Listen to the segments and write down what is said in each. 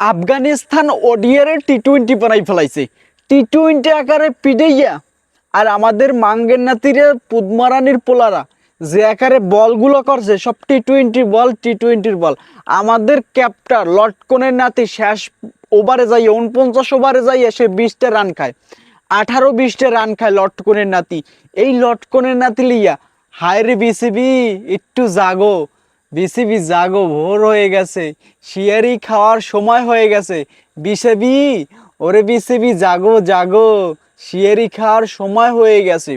Afghanistan ওডিয়ারে T twenty বানাই ফেলাইছে। T twenty আকারে পিটাইয়া আর আমাদের মাঙ্গের নাতিরে পুদমারানির পোলারা যে আকারে বলগুলো করছে, সব টি টোয়েন্টি বল টি টোয়েন্টির বল। আমাদের ক্যাপ্টার লটকনের নাতি শেষ ওভারে যাইয়ে উনপঞ্চাশ ওভারে যাইয়ে সে বিশটা রান খায়। আঠারো বিশটা রান খায় লটকনের নাতি। এই লটকনের নাতি লিয়া, হায় রে বিসিবি, একটু জাগো। বিসিবি জাগো, ভোর হয়ে গেছে। শিয়ারি খাওয়ার সময় হয়ে গেছে। বিসিবি, ওরে বিসিবি, জাগো জাগো। শিয়ারি খাওয়ার সময় হয়ে গেছে।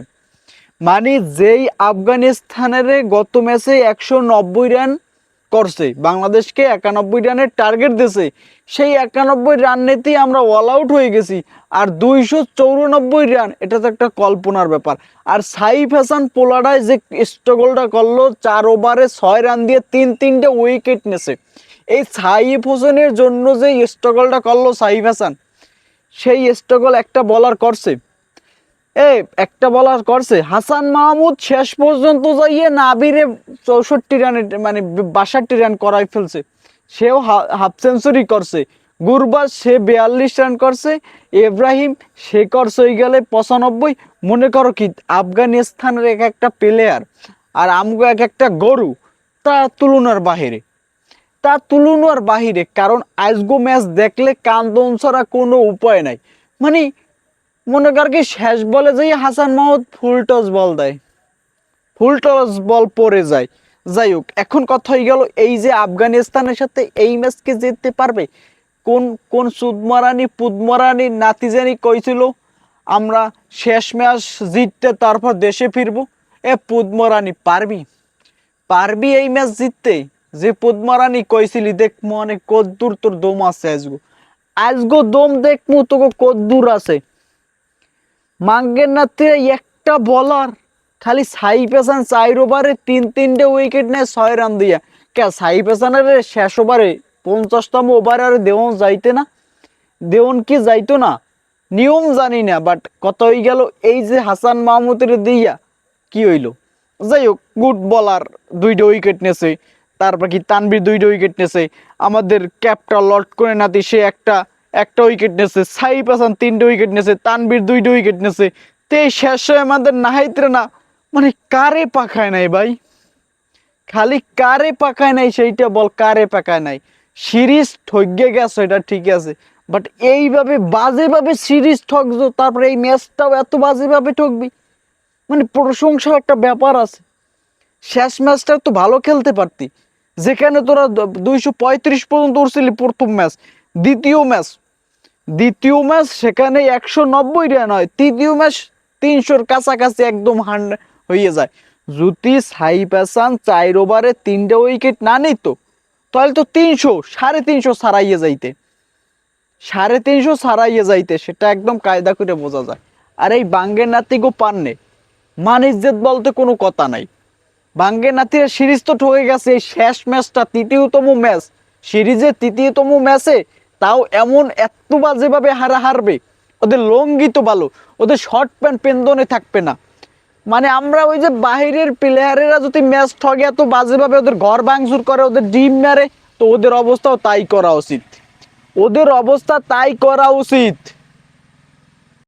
মানে যেই আফগানিস্তানের গত ম্যাচে একশো নব্বই রান করছে। বাংলাদেশকে একানব্বই রানের টার্গেট দিয়েছে। সেই একানব্বই রান নিতেই আমরা অল আউট হয়ে গেছি। আর দুইশো চৌরানব্বই রান এটা তো একটা কল্পনার ব্যাপার। আর সাইফ হাসান পোলাডায় যে স্ট্রাগলটা করল, চার ওভারে ছয় রান দিয়ে তিন তিনটে উইকেট নেছে এই সাইফ হোসেনের জন্য যে স্ট্রাগলটা করল সাইফ হাসান, সেই স্ট্রাগল একটা বলার করছে। এ একটা বলার করছে, হাসান মাহমুদ শেষ পর্যন্ত যাইয়ে নাবিরে চৌষট্টি রানে মানে বাষট্টি রান করাই ফেলছে। সেও হাফ সেঞ্চুরি করছে। গুরবাজ, সে বিয়াল্লিশ রান করছে। ইব্রাহিম, সে করছে ওই গেলে পঁচানব্বই। মনে করো কি, আফগানিস্তানের এক একটা প্লেয়ার আর আমগো এক একটা গরু তা তুলনার বাহিরে। তা তুলনার বাহিরে, কারণ আজগো ম্যাচ দেখলে কান্দন ছাড়া কোনো উপায় নাই। মানে মনে কর কি শেষ বলে যাই Hasan Mahmud full toss ball দেয়। ফুল টস বল পড়ে যায়। যাই হোক, এখন কথা হয়ে গেল এই যে আফগানিস্তানের সাথে এই ম্যাচকে জিততে পারবে? কোন কোন সুদমারানি, পুদমারানি নাতি জানি কইছিল, আমরা শেষ ম্যাচ জিততে তারপর দেশে ফিরবো এ পুদমারানি পারবি? পারবি এই ম্যাচ জিততে? যে পদ্মারানি কইছিলি, দেখ মনে কদ্দুর, তোর দম আছে আজগো। আজগো দম দেখমু তোকে কদ্দুর আছে। মাঙ্গের নাতে একটা বলার খালি সাই পেসান চার ওভারে তিন তিনটে উইকেট নেয় ছয় রান দিয়া। কে সাই পেসানের শেষ ওভারে পঞ্চাশতম ওভারে আর দেওয়ন যাইতে না? দেওয়ন কি যাইতো না? নিয়ম জানি না বাট কত হয়ে গেল, এই যে হাসান মাহমুদের দিয়া কি হইল? যাই হোক গুড বলার দুইটা উইকেট নেছে, তারপর কি তানবির দুইটা উইকেট নেছে, আমাদের ক্যাপটা লট করে নাতি সে একটা একটা উইকেট নেছে, সাইফ হাসান তিনটে উইকেট নেছে তানবির দুইটা উইকেট নেছে। তে শেষ হয়ে আমাদের নাহাইত্রে না মানে কারে পাখায় নাই ভাই? খালি কারে পাকায় নাই সেইটা বল কারে পাকায় নাই। সিরিজ ঠগে গেছে, এটা ঠিক আছে। বাট এইভাবে বাজেভাবে সিরিজ ঠকছো, তারপরে এই ম্যাচটাও এত বাজেভাবে ঠকবি? মানে প্রশংসার একটা ব্যাপার আছে। শেষ ম্যাচটা তো ভালো খেলতে পারতি। যেখানে তোরা দুইশো পঁয়ত্রিশ পর্যন্ত উঠছিলি প্রথম ম্যাচ দ্বিতীয় ম্যাচ। দ্বিতীয় ম্যাচ সেখানে একশো নব্বই রান হয়। তৃতীয় ম্যাচ তিনশোর কাছাকাছি একদম হান্ড্রেড হয়ে যায়। যদি সাইফ হাসান চার ওভারে তিনটে উইকেট না নিত, তাহলে তো তিনশো, সাড়ে তিনশো সারাইয়ে যাইতে। সাড়ে তিনশো সারাইয়ে যাইতে, সেটা একদম কায়দা করে বোঝা যায়। আর এই বাঙ্গের নাতিগো পান্নে মান ইজ্জত বলতে কোনো কথা নাই। বাঙ্গের নাতিরা সিরিজ তো ঠকে গেছে, এই শেষ ম্যাচটা তৃতীয়তম ম্যাচ। সিরিজের তৃতীয়তম ম্যাচে তাও এমন এত বাজেভাবে হারা হারবে, ওদের লঙ্গি তো ভালো, ওদের শর্ট প্যান্ট পেন্দনে থাকবে না। মানে আমরা ওই যে বাহিরের প্লেয়ারেরা যদি ম্যাচ ঠগে এত বাজেভাবে ওদের ঘর ভাঙচুর করে, ওদের ডিম মারে, তো ওদের অবস্থাও তাই করা উচিত। ওদের অবস্থা তাই করা উচিত।